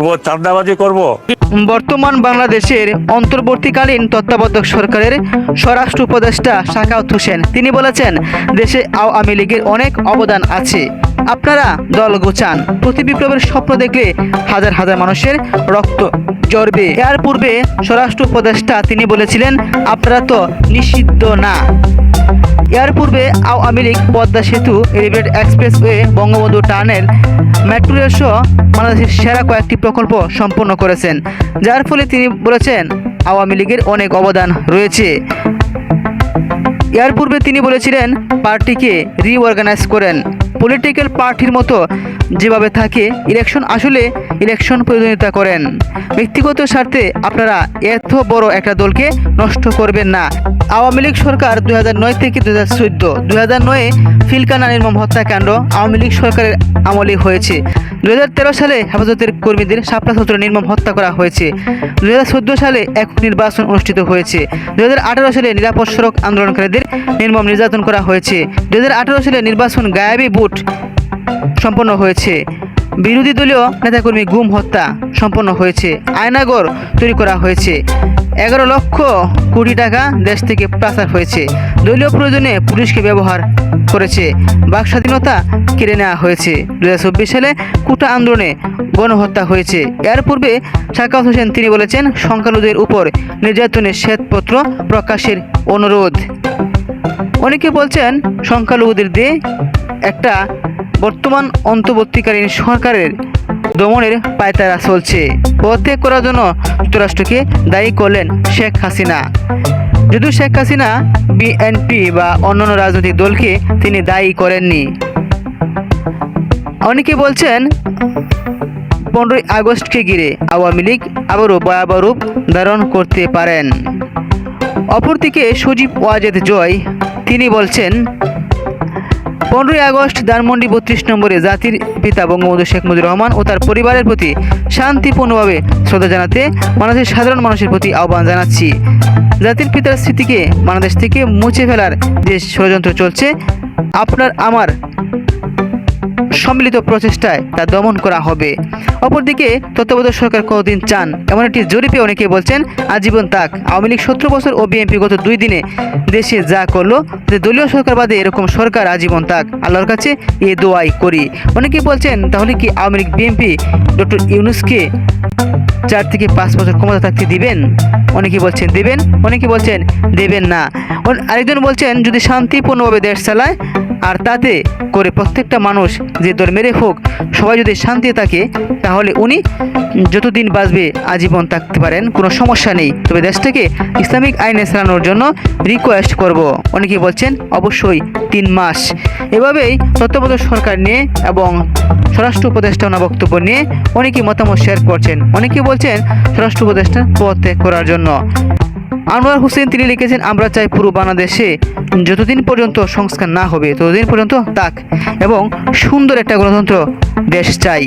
চাঁদাবাজি করব? বর্তমান বাংলাদেশের অন্তর্বর্তীকালীন তত্ত্বাবধায়ক সরকারের স্বরাষ্ট্র উপদেষ্টা শাকাউত হোসেন। তিনি বলেছেন, দেশে আওয়ামী লীগের অনেক অবদান আছে। আপনারা দল গোছান। প্রতি বিপ্লবের স্বপ্ন দেখলে হাজার হাজার মানুষের রক্ত জড়বে এর পূর্বে স্বরাষ্ট্র উপদেষ্টা তিনি বলেছিলেন, আপনারা তো নিষিদ্ধ না। এর পূর্বে Awami League, Padma Setu, elevated expressway, Bangabandhu tunnel metro rail সহ বাংলাদেশের সেরা কয়েকটি প্রকল্প সম্পন্ন করেছেন, যার ফলে তিনি বলেছেন আওয়ামী লীগের অনেক অবদান রয়েছে। এর পূর্বে তিনি বলেছিলেন পার্টিকে রিঅর্গানাইজ করেন। পলিটিক্যাল পার্টির মতো যেভাবে থাকে ইলেকশন আসলে ইলেকশন প্রয়োজনীয়তা করেন। ব্যক্তিগত স্বার্থে আপনারা এত বড় একটা দলকে নষ্ট করবেন না। আওয়ামী লীগ সরকার দুই থেকে দু হাজার চোদ্দ। দুই হাজার নয়ে ফিলকানা নির্মম হত্যাকাণ্ড আওয়ামী লীগ সরকারের আমলে হয়েছে। দু সালে হেফাজতের কর্মীদের শাপলা সত্র নির্মম হত্যা করা হয়েছে। দুই হাজার চোদ্দ সালে এক নির্বাচন অনুষ্ঠিত হয়েছে। দুই হাজার আঠারো সালে নিরাপদ সড়ক আন্দোলনকারীদের নির্মম নির্যাতন করা হয়েছে। দুই হাজার আঠারো সালে নির্বাচন গায়াবী বুট সম্পন্ন হয়েছে। বিরোধী দলীয় নেতাকর্মী গুম হত্যা সম্পন্ন হয়েছে। আয়নাগর তৈরি করা হয়েছে। এগারো লক্ষ কোটি টাকা দেশ থেকে পাচার হয়েছে। দলীয় প্রয়োজনে পুলিশকে ব্যবহার করেছে। বাক স্বাধীনতা কেড়ে নেওয়া হয়েছে। দু হাজার চব্বিশ সালে কুটা আন্দোলনে গণহত্যা হয়েছে। এর পূর্বে শাকাত হোসেন তিনি বলেছেন, সংখ্যালঘুদের উপর নির্যাতনের শ্বেতপত্র প্রকাশের অনুরোধ। অনেকে বলছেন, সংখ্যালঘুদের দিয়ে একটা বর্তমান অন্তর্বর্তীকালীন সরকারের দমনের পায়তারা চলছে। পদত্যাগ করার জন্য যুক্তরাষ্ট্রকে দায়ী করলেন শেখ হাসিনা। যদিও শেখ হাসিনা বিএনপি বা অন্যান্য রাজনৈতিক দলকে তিনি দায়ী করেননি। অনেকে বলছেন, পনেরোই আগস্টকে ঘিরে আওয়ামী লীগ আবারও ভয়াবহ রূপ ধারণ করতে পারেন। অপরদিকে সজীব ওয়াজেদ জয়, তিনি বলছেন পনেরোই আগস্ট ধানমন্ডি বত্রিশ নম্বরে জাতির পিতা বঙ্গবন্ধু শেখ মুজিবুর রহমান ও তার পরিবারের প্রতি শান্তিপূর্ণভাবে শ্রদ্ধা জানাতে বাংলাদেশের সাধারণ মানুষের প্রতি আহ্বান জানাচ্ছি। জাতির পিতার স্মৃতিকে বাংলাদেশ থেকে মুছে ফেলার যে ষড়যন্ত্র চলছে। আপনার, আমার সম্মিলিত প্রচেষ্টায় তা দমন করা হবে। অপরদিকে তত্ত্বাবধায়ক সরকার কতদিন চান? এমন একটি জরিপে অনেকে বলছেন, আজীবন তাক। আওয়ামী লীগ সতেরো বছর ও বিএনপি গত দুই দিনে দেশে যা করল যে দলীয় সরকার বাদে এরকম সরকার আজীবন তাক। আল্লাহর কাছে এ দোয়াই করি। অনেকে বলছেন, তাহলে কি আওয়ামী লীগ বিএনপি ডক্টর ইউনুসকে চার থেকে পাঁচ বছর ক্ষমতা থাকতে দিবেন? অনেকে বলছেন, দেবেন। অনেকে বলছেন, দেবেন না। আরেকজন বলছেন, যদি শান্তিপূর্ণভাবে দেশ চালায় আর তাতে করে প্রত্যেকটা মানুষ যে ধর্মেরই হোক, সবাই যদি শান্তি থাকে, তাহলে উনি যতদিন বাঁচবে আজীবন থাকতে পারেন, কোনো সমস্যা নেই। তবে দেশটাকে ইসলামিক আইনে চালানোর জন্য রিকোয়েস্ট করব। অনেকে বলছেন, অবশ্যই তিন মাস। এভাবেই তত্ত্বাবধায়ক সরকার নিয়ে এবং স্বরাষ্ট্র উপদেষ্টা ওনার বক্তব্য নিয়ে অনেকেই মতামত শেয়ার করছেন। অনেকে বলছেন, স্বরাষ্ট্র উপদেষ্টা পদ ত্যাগ করার জন্য। আনোয়ার হোসেন, তিনি লিখেছেন, আমরা চাই পুরো বাংলাদেশে যতদিন পর্যন্ত সংস্কার না হবে, ততদিন পর্যন্ত তাক এবং সুন্দর একটা গণতন্ত্র দেশ চাই।